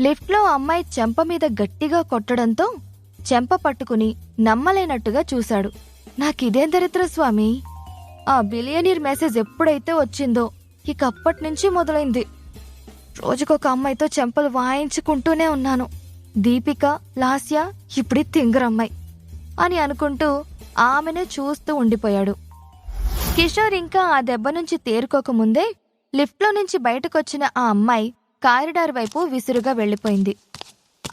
లిఫ్ట్లో అమ్మాయి చెంప మీద గట్టిగా కొట్టడంతో చెంప పట్టుకుని నమ్మలేనట్టుగా చూశాడు. నాకిదేం దరిద్ర స్వామి? ఆ బిలియనీర్ మెసేజ్ ఎప్పుడైతే వచ్చిందో ఇక అప్పటి నుంచి మొదలైంది. రోజుకొక అమ్మాయితో చెంపలు వాయించుకుంటూనే ఉన్నాను. దీపిక లాస్య ఇప్పుడి తింగరమ్మాయి అని అనుకుంటూ ఆమెనే చూస్తూ ఉండిపోయాడు. కిషోర్ ఇంకా ఆ దెబ్బ నుంచి తేరుకోకముందే లిఫ్ట్లో నుంచి బయటకొచ్చిన ఆ అమ్మాయి కారిడార్ వైపు విసురుగా వెళ్ళిపోయింది.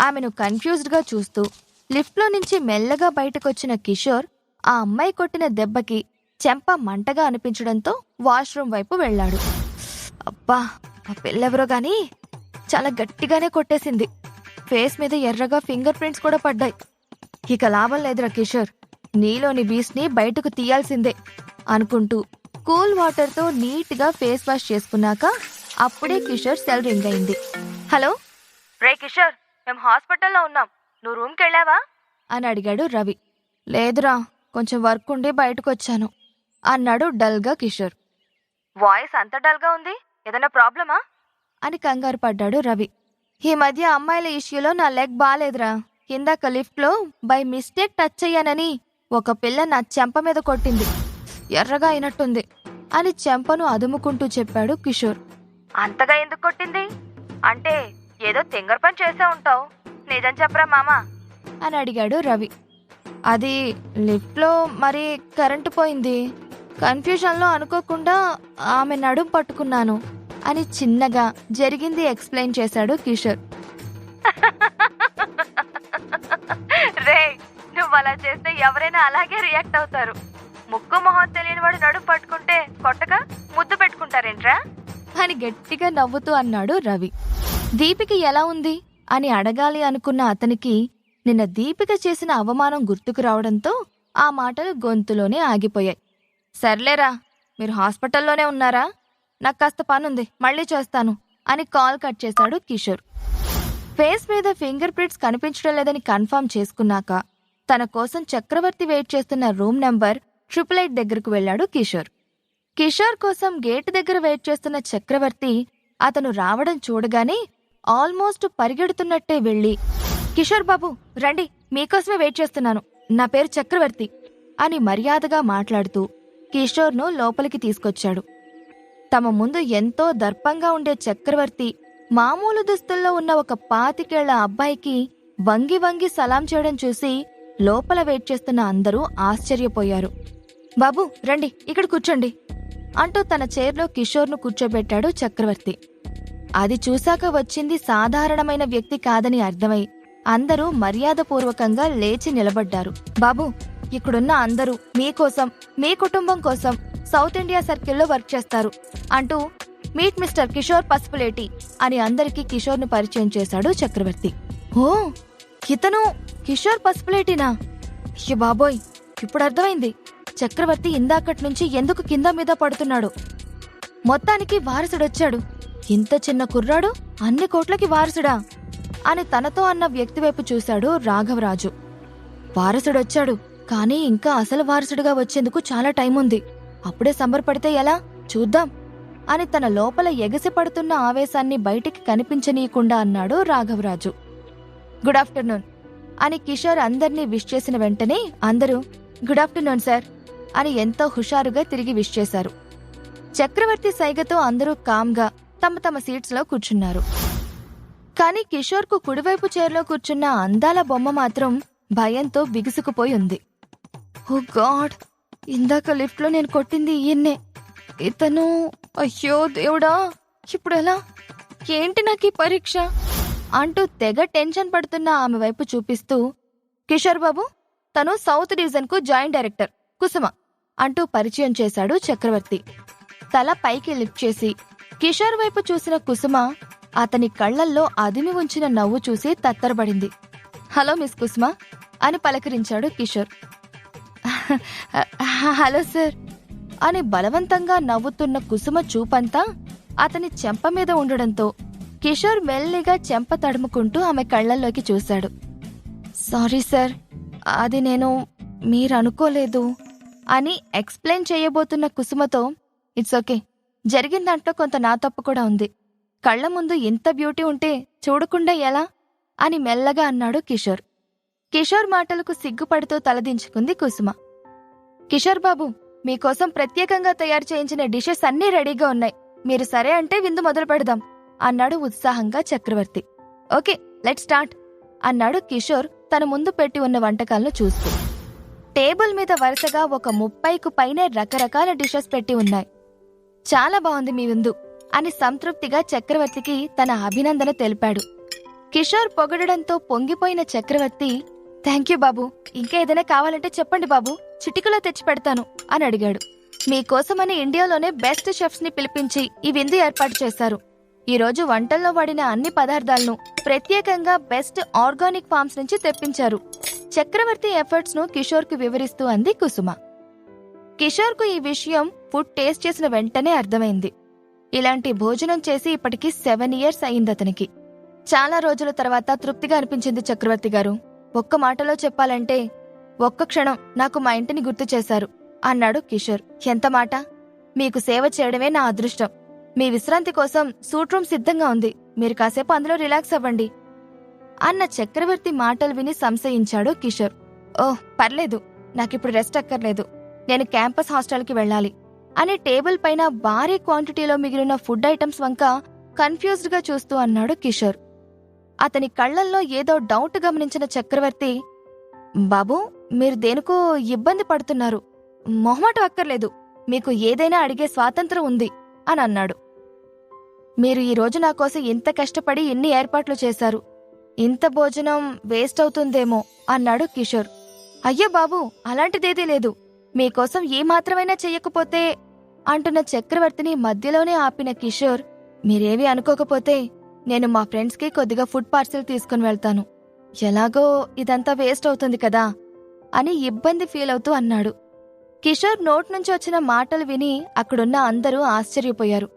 ఆమెను కన్ఫ్యూజ్డ్గా చూస్తూ లిఫ్ట్లో నుంచి మెల్లగా బయటకొచ్చిన కిషోర్ ఆ అమ్మాయి కొట్టిన దెబ్బకి చెంప మంటగా అనిపించడంతో వాష్రూమ్ వైపు వెళ్ళాడు. అబ్బా ఆ పిల్లెవరో గాని చాలా గట్టిగానే కొట్టేసింది. ఫేస్ మీద ఎర్రగా ఫింగర్ ప్రింట్స్ కూడా పడ్డాయి. ఇక లాభం లేదురా కిషోర్ నీలోని బీస్ని బయటకు తీయాల్సిందే అనుకుంటూ కూల్ వాటర్తో నీట్గా ఫేస్ వాష్ చేసుకున్నాక అప్పుడే కిషోర్ సెల్ రింగ్ అయింది. హలో? రే కిషోర్ మేము హాస్పిటల్లో ఉన్నాం. నువ్వు రూమ్కి వెళ్ళావా? అని అడిగాడు రవి. లేదురా కొంచెం వర్క్ ఉండి బయటకు వచ్చాను అన్నాడు డల్గా కిషోర్. వాయిస్ అంత డల్గా ఉంది? ఏదైనా ప్రాబ్లమా? అని కంగారు పడ్డాడు రవి. ఈ మధ్య అమ్మాయిల ఇష్యూలో నా లెగ్ బాలేదురా. ఇందాక లిఫ్ట్లో బై మిస్టేక్ టచ్ అయ్యానని ఒక పిల్ల నా చెంప మీద కొట్టింది. ఎర్రగా అయినట్టుంది అని చెంపను అదుముకుంటూ చెప్పాడు కిషోర్. అంతగా ఎందుకు కొట్టింది? అంటే ఏదో తింగర్ పని చేసే ఉంటావు. నిజం చెప్పరా మామా? అని అడిగాడు రవి. అది లిఫ్ట్లో మరి కరెంటు పోయింది. కన్ఫ్యూజన్లో అనుకోకుండా ఆమె నడుం పట్టుకున్నాను అని చిన్నగా జరిగింది ఎక్స్ప్లెయిన్ చేశాడు కిషోర్. రే నువ్వు అలా చేస్తే ఎవరైనా అలాగే రియాక్ట్ అవుతారు. ముక్కు మొహం తెలియని వాడు నడుం పట్టుకుంటే కొట్టక ముద్దు పెట్టుకుంటారేంట్రా? అని గట్టిగా నవ్వుతూ అన్నాడు రవి. దీపికి ఎలా ఉంది? అని అడగాలి అనుకున్న అతనికి నిన్న దీపిక చేసిన అవమానం గుర్తుకు రావడంతో ఆ మాటలు గొంతులోనే ఆగిపోయాయి. సర్లేరా మీరు హాస్పిటల్లోనే ఉన్నారా? నాకు కాస్త పనుంది మళ్ళీ చేస్తాను అని కాల్ కట్ చేశాడు కిషోర్. ఫేస్ మీద ఫింగర్ ప్రింట్స్ కనిపించడం లేదని కన్ఫర్మ్ చేసుకున్నాక తన కోసం చక్రవర్తి వెయిట్ చేస్తున్న రూమ్ నెంబర్ ట్రిపుల్ ఎయిట్ దగ్గరకు వెళ్ళాడు కిషోర్. కిషోర్ కోసం గేటు దగ్గర వెయిట్ చేస్తున్న చక్రవర్తి అతను రావడం చూడగానే ఆల్మోస్ట్ పరిగెడుతున్నట్టే వెళ్ళి కిషోర్ బాబు రండి మీకోసమే వెయిట్ చేస్తున్నాను. నా పేరు చక్రవర్తి అని మర్యాదగా మాట్లాడుతూ కిషోర్ను లోపలికి తీసుకొచ్చాడు. తమ ముందు ఎంతో దర్పంగా ఉండే చక్రవర్తి మామూలు దుస్తుల్లో ఉన్న ఒక పాతికేళ్ళ అబ్బాయికి వంగి వంగి సలాం చేయడం చూసి లోపల వెయిట్ చేస్తున్న అందరూ ఆశ్చర్యపోయారు. బాబు రండి ఇక్కడ కూర్చోండి అంటూ తన చైర్లో కిషోర్ను కూర్చోబెట్టాడు చక్రవర్తి. అది చూశాక వచ్చింది సాధారణమైన వ్యక్తి కాదని అర్థమై అందరూ మర్యాదపూర్వకంగా లేచి నిలబడ్డారు. బాబు ఇక్కడున్న అందరూ మీకోసం మీ కుటుంబం కోసం సౌత్ ఇండియా సర్కిల్లో వర్క్ చేస్తారు అంటూ మీట్ మిస్టర్ కిషోర్ పసుపులేటి అని అందరికీ కిషోర్ను పరిచయం చేశాడు చక్రవర్తి. ఓ ఇతను కిషోర్ పసుపులేటినా? బాబోయ్ ఇప్పుడు అర్థమైంది. చక్రవర్తి ఇందాకటి నుంచి ఎందుకు కింద మీద పడుతున్నాడు? మొత్తానికి వారసుడొచ్చాడు. ఇంత చిన్న కుర్రాడు అన్ని కోట్లకి వారసుడా? అని తనతో అన్న వ్యక్తి వైపు చూశాడు రాఘవరాజు. వారసుడొచ్చాడు కానీ ఇంకా అసలు వారసుడిగా వచ్చేందుకు చాలా టైం ఉంది అప్పుడే సంబరపడితే ఎలా? చూద్దాం. అని తన లోపల ఎగసిపడుతున్న ఆవేశాన్ని బయటికి కనిపించనీయకుండా అన్నాడు రాఘవరాజు. Good afternoon. అని కిషోర్ అందర్నీ విష్ చేసిన వెంటనే అందరూ గుడ్ ఆఫ్టర్నూన్ సార్. అని ఎంతో హుషారుగా తిరిగి విష్ చేశారు. చక్రవర్తి సైగతో అందరూ కామ్గా తమ తమ సీట్స్లో కూర్చున్నారు. కానీ కిషోర్కు కుడివైపు చైర్లో కూర్చున్న అందాల బొమ్మ మాత్రం భయంతో బిగుసుకుపోయి ఉంది. Oh God! ఇందాక లిఫ్ట్లో నేను కొట్టింది ఈయన్నే. ఇతను అయ్యో దేవుడా! ఇప్పుడు ఎలా? ఏంటి నాకు ఈ పరీక్ష? అంటూ తెగ టెన్షన్ పడుతున్న ఆమె వైపు చూపిస్తూ కిషోర్ బాబు తను సౌత్ డివిజన్కు జాయింట్ డైరెక్టర్ కుసుమ. అంటూ పరిచయం చేశాడు చక్రవర్తి. తల పైకి లిఫ్ట్ చేసి కిషోర్ వైపు చూసిన కుసుమ అతని కళ్ళల్లో అదిమి ఉంచిన నవ్వు చూసి తత్తరబడింది హలో మిస్ కుసుమ అని పలకరించాడు కిషోర్. హలో సార్ అని బలవంతంగా నవ్వుతున్న కుసుమ చూపంతా అతని చెంప మీద ఉండడంతో కిషోర్ మెల్లిగా చెంప తడుముకుంటూ ఆమె కళ్ళల్లోకి చూశాడు. సారీ సార్ అది నేను మీరు అనుకోలేదు అని ఎక్స్ప్లెయిన్ చేయబోతున్న కుసుమతో ఇట్స్ ఓకే. జరిగిన దాంట్లో కొంత నా తప్పు కూడా ఉంది. కళ్ళ ముందు ఇంత బ్యూటీ ఉంటే చూడకుండా ఎలా? అని మెల్లగా అన్నాడు కిషోర్. కిషోర్ మాటలకు సిగ్గుపడుతూ తలదించుకుంది కుసుమ. కిషోర్ బాబు మీకోసం ప్రత్యేకంగా తయారు చేయించిన డిషెస్ అన్నీ రెడీగా ఉన్నాయి. మీరు సరే అంటే విందు మొదలు పెడదాం అన్నాడు ఉత్సాహంగా చక్రవర్తి. ఓకే లెట్ స్టార్ట్ అన్నాడు కిషోర్ తన ముందు పెట్టి ఉన్న వంటకాలను చూస్తూ. టేబుల్ మీద వరుసగా ఒక ముప్పైకు పైనే రకరకాల డిషెస్ పెట్టి ఉన్నాయి. చాలా బాగుంది మీ విందు అని సంతృప్తిగా చక్రవర్తికి తన అభినందన తెలిపాడు. కిషోర్ పొగడడంతో పొంగిపోయిన చక్రవర్తి థ్యాంక్ యూ బాబు ఇంకా ఏదైనా కావాలంటే చెప్పండి బాబు చిటికలో తెచ్చి పెడతాను అని అడిగాడు. మీకోసమని ఇండియాలోనే బెస్ట్ షెఫ్స్ని పిలిపించి ఈ విందు ఏర్పాటు చేశారు. ఈరోజు వంటల్లో వాడిన అన్ని పదార్థాలను ప్రత్యేకంగా బెస్ట్ ఆర్గానిక్ ఫార్మ్స్ నుంచి తెప్పించారు. చక్రవర్తి ఎఫర్ట్స్ను కిషోర్కు వివరిస్తూ అంది కుసుమ. కిషోర్కు ఈ విషయం ఫుడ్ టేస్ట్ చేసిన వెంటనే అర్థమైంది. ఇలాంటి భోజనం చేసి ఇప్పటికి సెవెన్ ఇయర్స్ అయింది అతనికి. చాలా రోజుల తర్వాత తృప్తిగా అనిపించింది చక్రవర్తి గారు. ఒక్క మాటలో చెప్పాలంటే ఒక్క క్షణం నాకు మా ఇంటిని గుర్తు చేశారు అన్నాడు కిషోర్. ఎంత మాట? మీకు సేవ చేయడమే నా అదృష్టం. మీ విశ్రాంతి కోసం సూట్ రూమ్ సిద్ధంగా ఉంది. మీరు కాసేపు అందులో రిలాక్స్ అవ్వండి. అన్న చక్రవర్తి మాటలు విని సంశయించాడు కిషోర్. ఓహ్ పర్లేదు. నాకిప్పుడు రెస్ట్ అక్కర్లేదు. నేను క్యాంపస్ హాస్టల్కి వెళ్ళాలి. అని టేబుల్ పైన భారీ క్వాంటిటీలో మిగిలిన ఫుడ్ ఐటమ్స్ వంక కన్ఫ్యూజ్డ్గా చూస్తూ అన్నాడు కిషోర్. అతని కళ్ళల్లో ఏదో డౌట్ గమనించిన చక్రవర్తి బాబూ మీరు దేనికో ఇబ్బంది పడుతున్నారు. మొహమాటం అక్కర్లేదు. మీకు ఏదైనా అడిగే స్వాతంత్రం ఉంది అని అన్నాడు. మీరు ఈ రోజు నా కోసం ఇంత కష్టపడి ఇన్ని ఏర్పాట్లు చేశారు? ఇంత భోజనం వేస్ట్ అవుతుందేమో అన్నాడు కిషోర్. అయ్యో బాబు అలాంటిదేదీ లేదు. మీకోసం ఏ మాత్రమైనా చెయ్యకపోతే అంటున్న చక్రవర్తిని మధ్యలోనే ఆపిన కిషోర్ మీరేవి అనుకోకపోతే నేను మా ఫ్రెండ్స్కి కొద్దిగా ఫుడ్ పార్సిల్ తీసుకుని వెళ్తాను. ఎలాగో ఇదంతా వేస్ట్ అవుతుంది కదా అని ఇబ్బంది ఫీల్ అవుతూ అన్నాడు. కిషోర్ నోట్ నుంచి వచ్చిన మాటలు విని అక్కడున్న అందరూ ఆశ్చర్యపోయారు.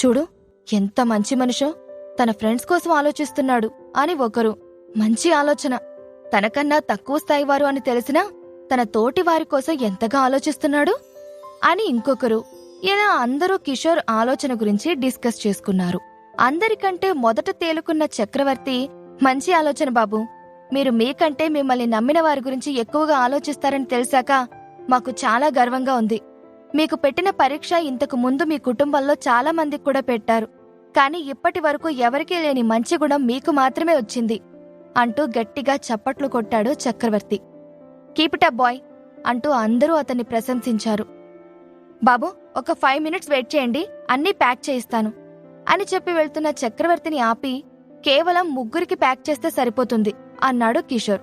చూడు ఎంత మంచి మనిషో. తన ఫ్రెండ్స్ కోసం ఆలోచిస్తున్నాడు అని ఒకరు. మంచి ఆలోచన. తనకన్నా తక్కువ స్థాయి వారు అని తెలిసినా తన తోటి వారి కోసం ఎంతగా ఆలోచిస్తున్నాడు? అని ఇంకొకరు. ఇలా అందరూ కిషోర్ ఆలోచన గురించి డిస్కస్ చేసుకున్నారు. అందరికంటే మొదట తేలుకున్న చక్రవర్తి మంచి ఆలోచన బాబు. మీరు మీకంటే మిమ్మల్ని నమ్మిన వారి గురించి ఎక్కువగా ఆలోచిస్తారని తెలిసాక మాకు చాలా గర్వంగా ఉంది. మీకు పెట్టిన పరీక్ష ఇంతకు ముందు మీ కుటుంబంలో చాలా మందికి కూడా పెట్టారు. కానీ ఇప్పటి వరకు ఎవరికీ లేని మంచి గుణం మీకు మాత్రమే వచ్చింది అంటూ గట్టిగా చప్పట్లు కొట్టాడు చక్రవర్తి. కీపిట బాయ్ అంటూ అందరూ అతన్ని ప్రశంసించారు. బాబు ఒక ఫైవ్ మినిట్స్ వెయిట్ చేయండి అన్నీ ప్యాక్ చేయిస్తాను అని చెప్పి వెళ్తున్న చక్రవర్తిని ఆపి కేవలం ముగ్గురికి ప్యాక్ చేస్తే సరిపోతుంది అన్నాడు కిషోర్.